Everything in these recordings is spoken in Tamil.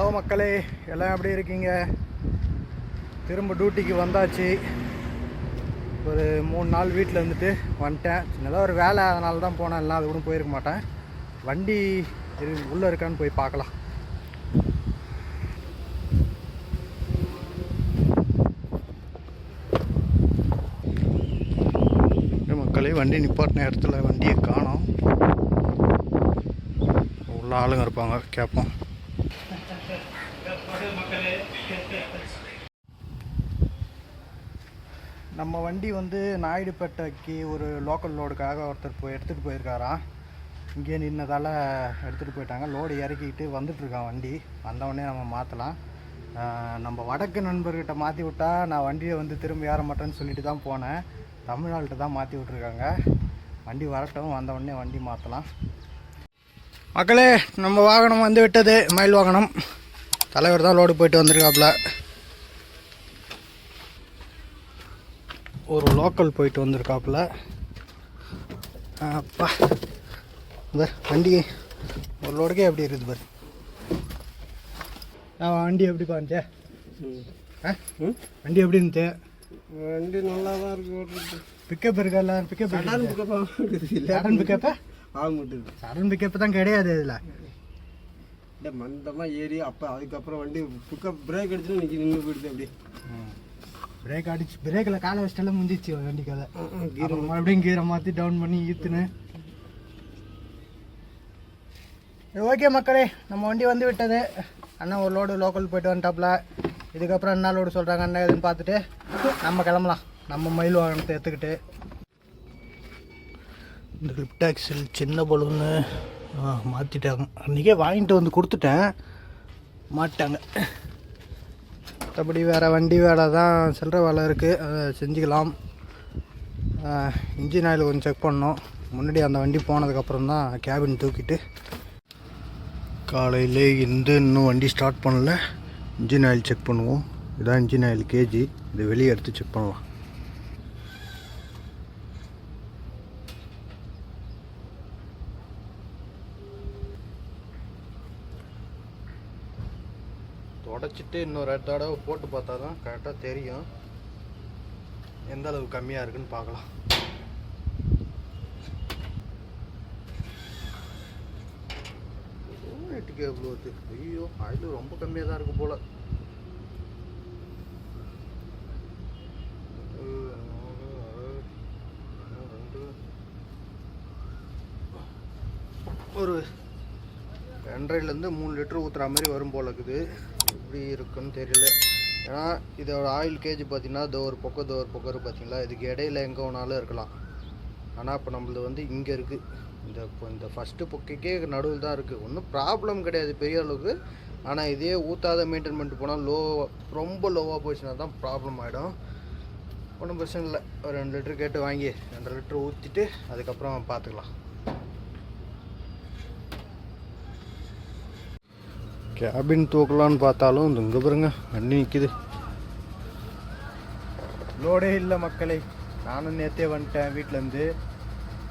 ஹலோ மக்களே எல்லாம் எப்படி இருக்கீங்க? திரும்ப டியூட்டிக்கு வந்தாச்சு. ஒரு மூணு நாள் வீட்டில் இருந்துட்டு வந்துட்டேன். சின்னதாக ஒரு வேலை அதனால தான் போனேன். எல்லாம் அது கூட போயிருக்க மாட்டேன். வண்டி இரு- உள்ளே இருக்கான்னு போய் பார்க்கலாம். மக்களே வண்டி நிப்பாட்டின இடத்துல வண்டியை காணும். உள்ள ஆளுங்க இருப்பாங்க கேட்போம். நம்ம வண்டி வந்து நாயுடுப்பேட்டைக்கு ஒரு லோக்கல் லோடுக்காக ஒருத்தர் போய் எடுத்துகிட்டு போயிருக்காராம் இங்கே நின்னதால் எடுத்துகிட்டு போயிட்டாங்க. லோடு இறக்கிட்டு வந்துட்டுருக்கான் வண்டி. வந்தவொடனே நம்ம மாற்றலாம் நம்ம வடக்கு நண்பர்கிட்ட மாற்றி விட்டா நான் வண்டியை வந்து திரும்ப ஏற மாட்டேன்னு சொல்லிட்டு தான் போனேன். தமிழ்நாட்டில் தான் மாற்றி விட்ருக்காங்க வண்டி வரட்டும். வந்தவொடனே வண்டி மாற்றலாம் மக்களே நம்ம வாகனம் வந்து விட்டது. மயில் வாகனம். தலைவர் தான் லோடு போயிட்டு வந்திருக்காப்புல ஒரு லோக்கல் போயிட்டு வந்திருக்காப்புல அப்பா இந்த வண்டி ஒரு லோடுக்கே எப்படி இருக்குது பாரு ஆ, வண்டி எப்படி ஆ வண்டி எப்படி இருந்துச்சு வண்டி நல்லா தான் இருக்கு பிக்கப் இருக்கா பிக்கப் சடன் பிக்கப் மாட்டேது சடன் பிக்கப்பா சடன் பிக்கப் தான் கிடையாது இதில் இந்த மந்தமாக ஏறி அப்போ அதுக்கப்புறம் வண்டி பிக்கப் பிரேக் அடிச்சுன்னு நிற்கி நின்று போயிடுது அப்படியே. பிரேக் அடிச்சு பிரேக்கில் காலை வச்சிட்டாலும் முடிஞ்சிச்சு வண்டி கதை கீரை மறுபடியும் கீரை மாற்றி டவுன் பண்ணி ஈத்துன்னு ஓகே மக்களே நம்ம வண்டி வந்து விட்டது. அண்ணன் ஒரு லோடு லோக்கல் போயிட்டு வந்துட்டாப்புல இதுக்கப்புறம் என்ன லோடு சொல்கிறாங்க என்ன ஏதுன்னு பார்த்துட்டு நம்ம கிளம்பலாம். நம்ம மயில் வாகனத்தை எடுத்துக்கிட்டு. இந்த லிப்ட் ஆக்சில் சின்ன பலூன்னு. மாற்றிட்டாங்க அன்றைக்கே வாங்கிட்டு வந்து கொடுத்துட்டேன். மாட்டாங்க. மற்றபடி வேறு வண்டி வேலை தான் சில்லற வேலை இருக்குது அதை செஞ்சுக்கலாம். இன்ஜின் ஆயில் கொஞ்சம் செக் பண்ணோம். முன்னாடி அந்த வண்டி போனதுக்கப்புறம் தான் கேபின் தூக்கிட்டு காலையில் இருந்து இன்னும் வண்டி ஸ்டார்ட் பண்ணல. இன்ஜின் ஆயில் செக் பண்ணுவோம். இதான் இன்ஜின் ஆயில் கேஜி இதை வெளியே எடுத்து செக் பண்ணலாம். தொடச்சிட்டு இன்னொரு தடவை போட்டு பார்த்தா தான் கரெக்டாக தெரியும். எந்த அளவு கம்மியாக இருக்குன்னு பார்க்கலாம். ரேட்டுக்கு எவ்வளோ ஐயோ ஆயில் ரொம்ப கம்மியாக தான் இருக்கு போல. ஒரு ரெண்டரைலேருந்து மூணு லிட்டர் ஊற்றுற மாதிரி வரும் போல இருக்குது. எப்படி இருக்குன்னு தெரியல. ஏன்னா இதோட ஆயில் கேஜ் பார்த்தீங்கன்னா இதோ ஒரு பக்கம் இதோ ஒரு பக்கம் இருக்குது பார்த்தீங்களா? இதுக்கு இடையில எங்கே வேணாலும் இருக்கலாம். ஆனால் இப்போ நம்மளது வந்து இங்கே இருக்குது இந்த இப்போ இந்த ஃபஸ்ட்டு பொக்கைக்கே நடுவில் தான் இருக்குது ஒன்றும் ப்ராப்ளம் கிடையாது பெரிய அளவுக்கு. ஆனால் இதே ஊற்றாத மெயின்டைன் பண்ணிட்டு போனால் லோ ரொம்ப லோவாக போச்சுன்னா தான் ப்ராப்ளம் ஆகிடும் ஒன்றும் பிரச்சனை இல்லை. ஒரு ரெண்டு லிட்டர் கேட்டு வாங்கி ரெண்டு லிட்டர் ஊற்றிட்டு அதுக்கப்புறம் பார்த்துக்கலாம். கேபின் தூக்கலான்னு பார்த்தாலும் இந்த இங்கே பாருங்க வண்டி நிற்கிது லோடே இல்லை மக்களை நானும் நேற்றே வந்துட்டேன் வீட்டிலேருந்து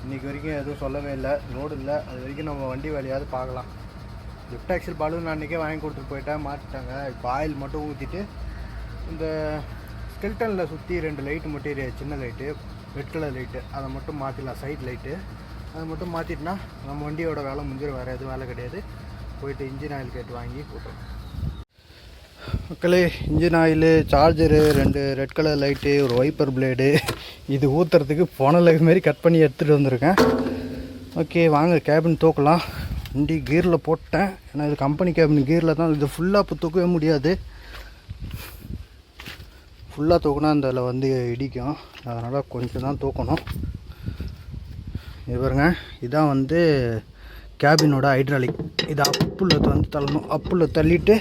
இன்றைக்கி வரைக்கும் எதுவும் சொல்லவே இல்லை லோடு இல்லை. அது வரைக்கும் நம்ம வண்டி வேலையாவது பார்க்கலாம். லிஃப்ட் ஆக்சில் பலூன் அன்றைக்கே வாங்கி கொடுத்துட்டு போயிட்டேன் மாட்டிட்டாங்க இப்போ ஆயில் மட்டும் ஊற்றிட்டு இந்த ஸ்கில்டனில் சுற்றி ரெண்டு லைட்டு மட்டும் சின்ன லைட்டு ரெட் கலர் லைட்டு அதை மட்டும் மாற்றிடலாம் சைட் லைட்டு அதை மட்டும் மாற்றிட்டுனா நம்ம வண்டியோட வேலை முடிஞ்சிடும் வேறு எதுவும் வேலை கிடையாது. போயிட்டு இன்ஜின் ஆயில் கேட்டு வாங்கி போட்டோம் மக்களே இன்ஜின் ஆயிலு சார்ஜரு ரெண்டு ரெட் கலர் லைட்டு ஒரு வைப்பர் பிளேடு இது ஊற்றுறதுக்கு போன லைஃப் மாரி கட் பண்ணி எடுத்துகிட்டு வந்திருக்கேன். ஓகே வாங்க கேபின் தூக்கலாம். வண்டி கீரில் போட்டேன். ஏன்னா இது கம்பெனி கேபின் கீரில் தான் இது ஃபுல்லாக இப்போ தூக்கவே முடியாது. ஃபுல்லாக தூக்குனா இந்த வந்து இடிக்கும். அதனால் கொஞ்சம் தான் தூக்கணும். இது பாருங்க இதான் வந்து கேபினோட ஹைட்ராலிக். இது அப்புள்ள வந்து தள்ளணும். அப்புள்ள தள்ளிட்டு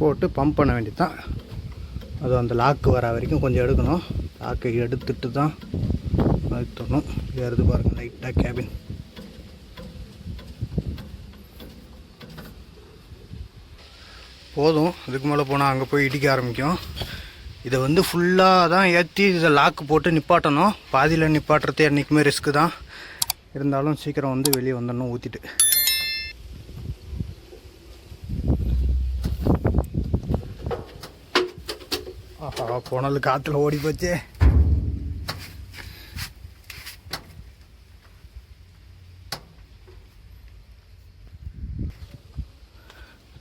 போட்டு பம்ப் பண்ண வேண்டியது தான் அது அந்த லாக்கு வர வரைக்கும் கொஞ்சம் எடுக்கணும். லாக்கை எடுத்துட்டு தான் அழுத்தணும். ஏறுது பாருங்கள் லைட்டாக கேபின் போதும். இதுக்கு மேலே போனால் அங்கே போய் இடிக்க ஆரம்பிக்கும். இதை வந்து ஃபுல்லாக தான் ஏற்றி இதை லாக்கு போட்டு நிப்பாட்டணும். பாதியில் நிப்பாட்டுறது என்றைக்குமே ரிஸ்க்கு தான். இருந்தாலும் சீக்கிரம் வந்து வெளியே வந்துடணும் ஊற்றிட்டு ஆஹா புனல் காற்றுல ஓடி போச்சே.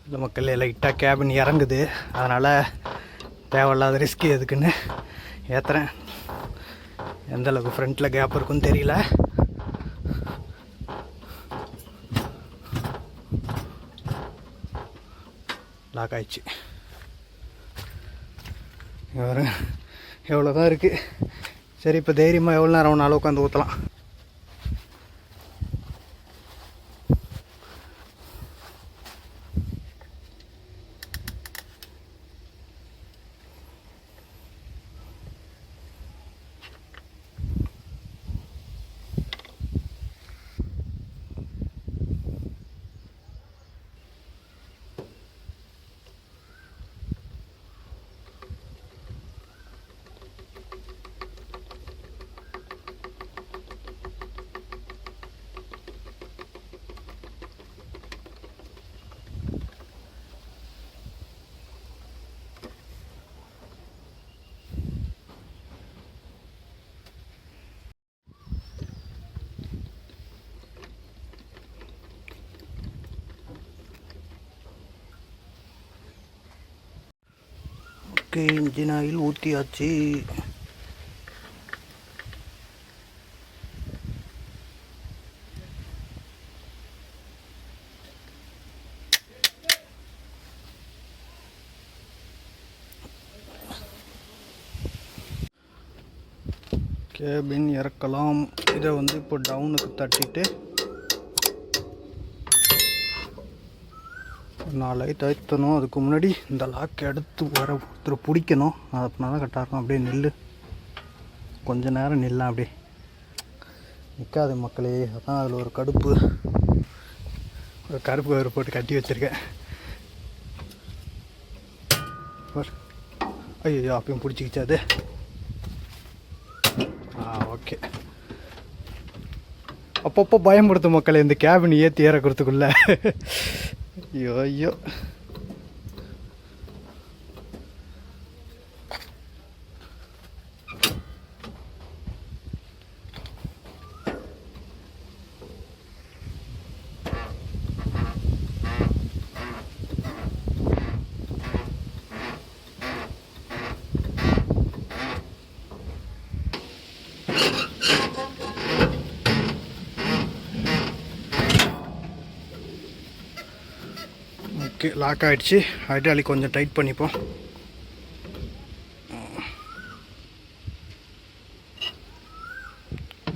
இந்த மக்கள் லைட்டாக கேபின் இறங்குது. அதனால் தேவையில்லாத ரிஸ்க் எதுக்குன்னு ஏற்றுறேன் எந்த அளவுக்கு ஃப்ரண்ட்டில் கேப் இருக்குன்னு தெரியல. லாக் ஆயிடுச்சு. இவர் எவ்வளோ தான் இருக்குது சரி இப்போ தைரியமாக எவ்வளோ நேரம் வேணாலும் உட்காந்து ஊற்றலாம் ஓகே இன்ஜின் ஆயில் ஊற்றியாச்சு கேபின் இறக்கலாம். இதை வந்து இப்போ டவுனுக்கு தட்டிட்டு நாலு லைட் அழுத்தணும் அதுக்கு முன்னாடி இந்த லாக்கை எடுத்து வர ஒருத்தர் பிடிக்கணும். அது அப்படின்னா தான் கரெக்டாக இருக்கும் அப்படியே நில்லு. கொஞ்ச நேரம் நில்லாம் அப்படியே. நிற்காது மக்களே. அதான் அதில் ஒரு கடுப்பு. ஒரு கருப்பு கயிறு போட்டு கட்டி வச்சுருக்கேன். ஐயோ அப்பயும் பிடிச்சிக்கிச்சு அது? ஆ ஓகே அப்பப்போ பயமுடுத்தும் மக்களை இந்த கேபின் ஏற்றி இறக்குறதுக்குள்ள ஐயோ ஐயோ ஓகே லாக் ஆகிடுச்சு ஹைட்ராலிக் கொஞ்சம் டைட் பண்ணிப்போம்.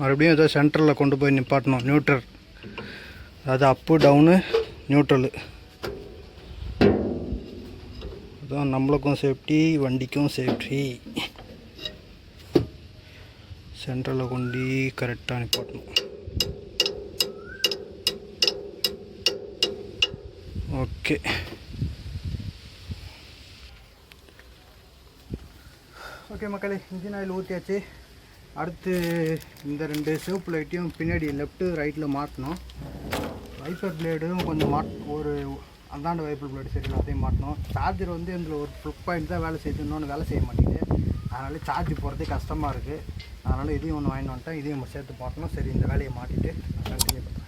மறுபடியும் ஏதோ சென்டரில் கொண்டு போய் நிப்பாட்டணும். நியூட்ரல் அதாவது அப்பு டவுனு நியூட்ரலு அதுதான் நம்மளுக்கும் சேஃப்டி வண்டிக்கும் சேஃப்டி சென்டரில் கொண்டு கரெக்டாக நிப்பாட்டணும். ஓகே ஓகே மக்களே இன்ஜின் ஆயில் ஊற்றியாச்சு அடுத்து இந்த ரெண்டு சிவப்பு லைட்டையும் பின்னாடி லெஃப்ட்டு ரைட்டில் மாற்றணும் வைப்பர் பிளேடும் கொஞ்சம் மாட் ஒரு அந்தாண்ட வைப்பர் பிளேடு சரி அதையும் மாட்டணும். சார்ஜர் வந்து இதில் ஒரு ஃப்ளிப் பாயிண்ட் தான் வேலை செய்யுது இன்னொன்று வேலை செய்ய மாட்டேங்குது. அதனால் சார்ஜ் போகிறதே கஷ்டமாக இருக்குது அதனால் இதையும் ஒன்று வாங்கிட்டு வந்துட்டேன் இதையும் நம்ம சேர்த்து மாட்டணும். சரி இந்த வேலையை மாட்டிட்டு நான் கண்டினியூ பண்ணுறேன்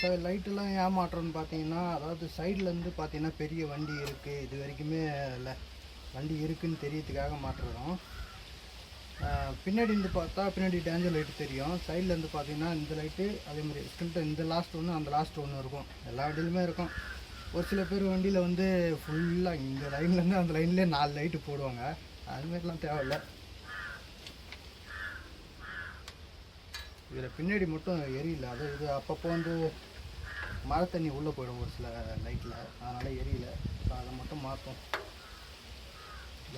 ச லைட்டெல்லாம் ஏன் பார்த்தீங்கன்னா அதாவது சைட்லேருந்து பார்த்தீங்கன்னா பெரிய வண்டி இருக்குது இது வரைக்குமே இல்லை. வண்டி இருக்குன்னு தெரியறதுக்காக மாற்றுறோம். பின்னாடி இருந்து பார்த்தா பின்னாடி டேஞ்சர் லைட்டு தெரியும். சைடில் இருந்து பார்த்தீங்கன்னா இந்த லைட்டு அதே மாதிரி ஸ்கில்ட்டு இந்த லாஸ்ட் ஒன்று அந்த லாஸ்ட் ஒன்று இருக்கும். எல்லா வண்டியிலுமே இருக்கும். ஒரு சில பேர் வண்டியில் வந்து ஃபுல்லாக இந்த லைன்லேருந்து அந்த லைன்லேயே நாலு லைட்டு போடுவாங்க. அதுமாரிலாம் தேவையில்லை. இதில் பின்னாடி மட்டும் எரியல. அது இது அப்பப்போ வந்து மழை தண்ணி உள்ளே போயிடும் ஒரு சில லைட்டில். அதனால் எரியல. ஸோ அதை மட்டும் மாற்றும்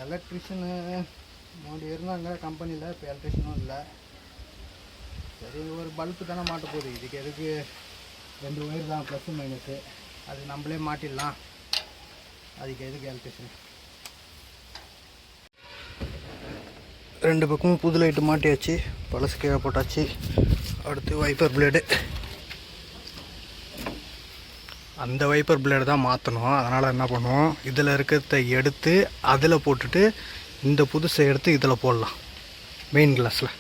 எலக்ட்ரிஷியனு முன்னாடி இருந்தாங்க கம்பெனியில் இப்போ எலக்ட்ரிஷனும் இல்லை. சரி ஒரு பல்பு தானே மாட்ட போகுது. இதுக்கு எதுக்கு? ரெண்டு ஒயர் தான் ப்ளஸ்ஸு மைனஸு அது நம்மளே மாட்டிடலாம். அதுக்கு எதுக்கு எலக்ட்ரிஷன் ரெண்டு பக்கமும் புது லைட்டு மாட்டியாச்சு. பழசு கீழே போட்டாச்சு. அடுத்து வைப்பர் பிளேடு அந்த வைப்பர் பிளேடு தான் மாற்றணும் அதனால் என்ன பண்ணுவோம்? இதில் இருக்கிறத எடுத்து அதில் போட்டுட்டு இந்த புதுசை எடுத்து இதில் போடலாம். மெயின் கிளாஸில்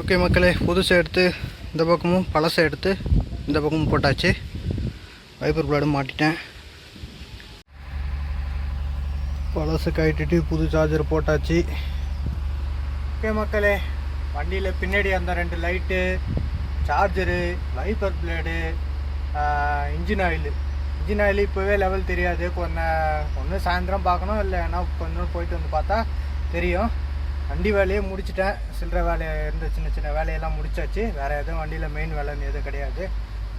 ஓகே மக்களே புதுசை எடுத்து இந்த பக்கமும் பழசை எடுத்து இந்த பக்கமும் போட்டாச்சு. வைப்பர் பிளாடும் மாட்டிட்டேன். பழசை கட்டிட்டு புது சார்ஜர் போட்டாச்சு. ஓகே மக்களே வண்டியில் பின்னாடி அந்த ரெண்டு light charger wiper blade engine oil engine oil இப்போவே லெவல் தெரியாது. கொஞ்சம் ஒன்று சாயந்தரம் பார்க்கணும் இல்லை ஏன்னா கொஞ்சம் போயிட்டு வந்து பார்த்தா தெரியும். வண்டி வேலையே முடிச்சிட்டேன். சில்லற வேலை இருந்த சின்ன சின்ன வேலையெல்லாம் முடிச்சாச்சு. வேறு எதுவும் வண்டியில் மெயின் வேலைன்னு எதுவும் கிடையாது.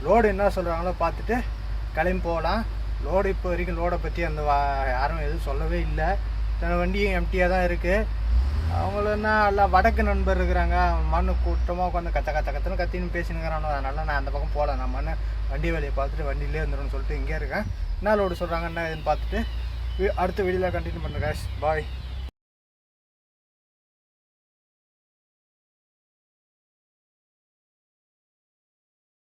லோடு என்ன சொல்கிறாங்களோ பார்த்துட்டு கிளம்பி போகலாம். லோடு இப்போ வரைக்கும் லோடை பற்றி அந்த வா- யாரும் எதுவும் சொல்லவே இல்லை. தன வண்டியும் எம்டியாக தான் இருக்குது அவங்களன்னா எல்லாம் வடக்கு நண்பர் இருக்கிறாங்க. மண் கூட்டமாக உட்காந்து கத்த கத்த கத்தன்னு கத்தின்னு பேசினுங்கிறானோ அதனால நான் அந்த பக்கம் போகல. நான் மண் வண்டி வேலையை பார்த்துட்டு வண்டியிலே வந்துடும்னு சொல்லிட்டு இங்கே இருக்கேன். என்ன லோடு சொல்கிறாங்க என்ன இதுன்னு பார்த்துட்டு அடுத்த வீடியோவில் கண்டினியூ பண்ணுறேன் பாய்